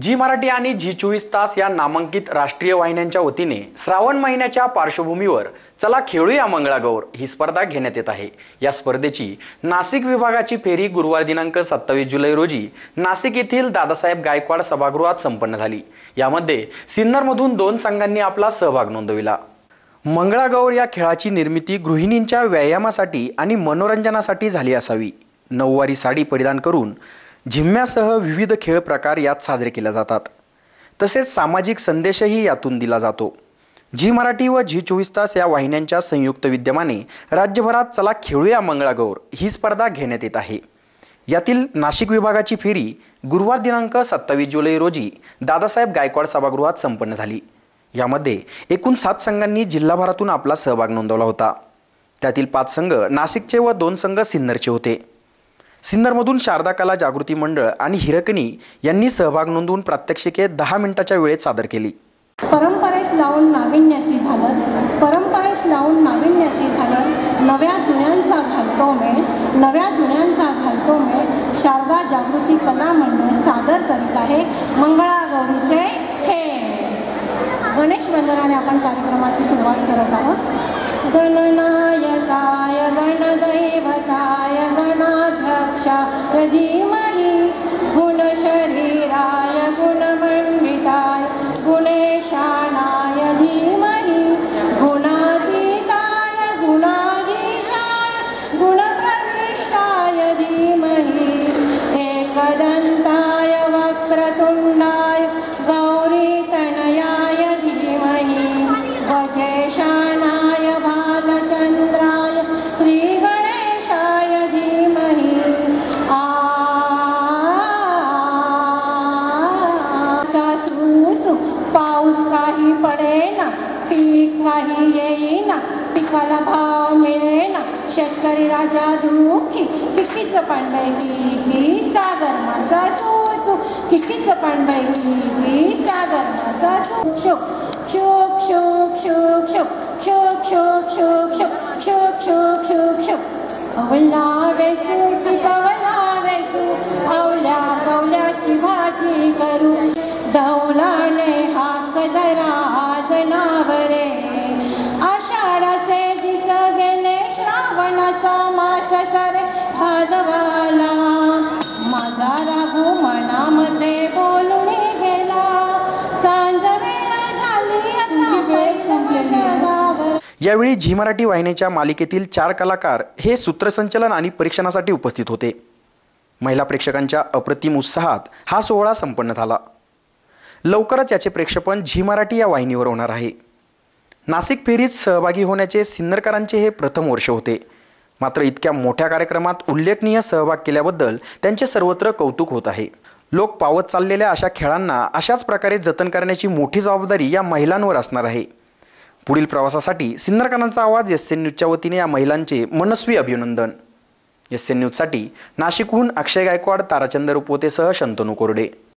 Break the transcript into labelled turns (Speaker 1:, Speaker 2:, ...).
Speaker 1: Zee Marathi आणि Zee चोवीस तास या नामांकित राष्ट्रीय वाहिन्यांच्या वतीने श्रावण महिन्याच्या पार्श्वभूमीवर चला खेळूया मंगळागौर. ही स्पर्धा घेण्यात येत आहे. या स्पर्धेची नाशिक विभागाची फेरी गुरुवार दिनांक सत्तावीस जुलै रोजी नाशिक येथील दादासाहेब गायकवाड सभागृहात संपन्न झाली. यामध्ये सिन्नरमधून दोन संघांनी आपला सहभाग नोंदविला. मंगळागौर या खेळाची निर्मिती गृहिणींच्या व्यायामासाठी आणि मनोरंजनासाठी झाली असावी. नऊवारी साडी परिधान करून झिम्म्यासह विविध खेळ प्रकार यात साजरे केले जातात. तसेच सामाजिक संदेशही यातून दिला जातो. झी मराठी व झी चोवीस तास या वाहिन्यांच्या संयुक्त विद्यमाने राज्यभरात चला खेळूया मंगळागौर ही स्पर्धा घेण्यात येत आहे. यातील नाशिक विभागाची फेरी गुरुवार दिनांक सत्तावीस जुलै रोजी दादासाहेब गायकवाड सभागृहात संपन्न झाली. यामध्ये एकूण सात संघांनी जिल्हाभरातून आपला सहभाग नोंदवला होता. त्यातील पाच संघ नाशिकचे व दोन संघ सिन्नरचे होते. सिन्नरमधून शारदा कला जागृती मंडळ आणि हिरकणी यांनी सहभाग नोंदवून प्रात्यक्षिके दहा मिनिटाच्या वेळेत सादर केली.
Speaker 2: परंपरेस लावून नाविन्याची झालं परंपरेस लावून नाविन्याची झालं नव्या जुन्यांचा घालतो मेळ नव्या जुन्यांचा घालतो मेळ शारदा जागृती कला मंडळ सादर करीत आहे मंगळागौरीचे खेळ गणेश वंदनाने आपण कार्यक्रमाची सुरुवात करत आहोत. गणनायकाय गणदैवताय गण धीमहि गुणशरीराय गुणमण्डिताय गुणेशानाय धीमहि गुणातीताय गुणाधीशाय गुणप्रविष्टाय धीमहि एकदन्ताय वक्रतुण्डाय पीक काही येईना. पिकाला भाव मिळेना. शेतकरी राजा दुःखी. कितीच पांडय की सागर मासा सू कितीच पांडय की सागर मासा सू शोक शोक शोक शोक. शोक शोक शोक शोक. शोक शोक शोक शोक. अवला वेचू ती कवला आवल्या कवल्याची भाजी करू. दौलाने हाक जरा सरे भादवाला. माझा राघू मनामध्ये बोलून गेला. सांज वेळ झाली
Speaker 1: यावेळी झी मराठी वाहिनीच्या मालिकेतील चार कलाकार हे सूत्रसंचलन आणि परीक्षणासाठी उपस्थित होते. महिला प्रेक्षकांच्या अप्रतिम उत्साहात हा सोहळा संपन्न झाला. लवकरच याचे प्रेक्षेपण झी मराठी या वाहिनीवर होणार आहे. नाशिक फेरीत सहभागी होण्याचे सिन्नरकरांचे हे प्रथम वर्ष होते. मात्र इतक्या मोठ्या कार्यक्रमात उल्लेखनीय सहभाग केल्याबद्दल त्यांचे सर्वत्र कौतुक होत आहे. लोक पावत चाललेल्या अशा खेळांना अशाच प्रकारे जतन करण्याची मोठी जबाबदारी या महिलांवर असणार आहे. पुढील प्रवासासाठी सिन्नरकरांचा आवाज एस एन न्यूजच्या वतीने या महिलांचे मनस्वी अभिनंदन. एस एन न्यूजसाठी नाशिकहून अक्षय गायकवाड ताराचंद रुपोतेसह शंतनू कोरडे.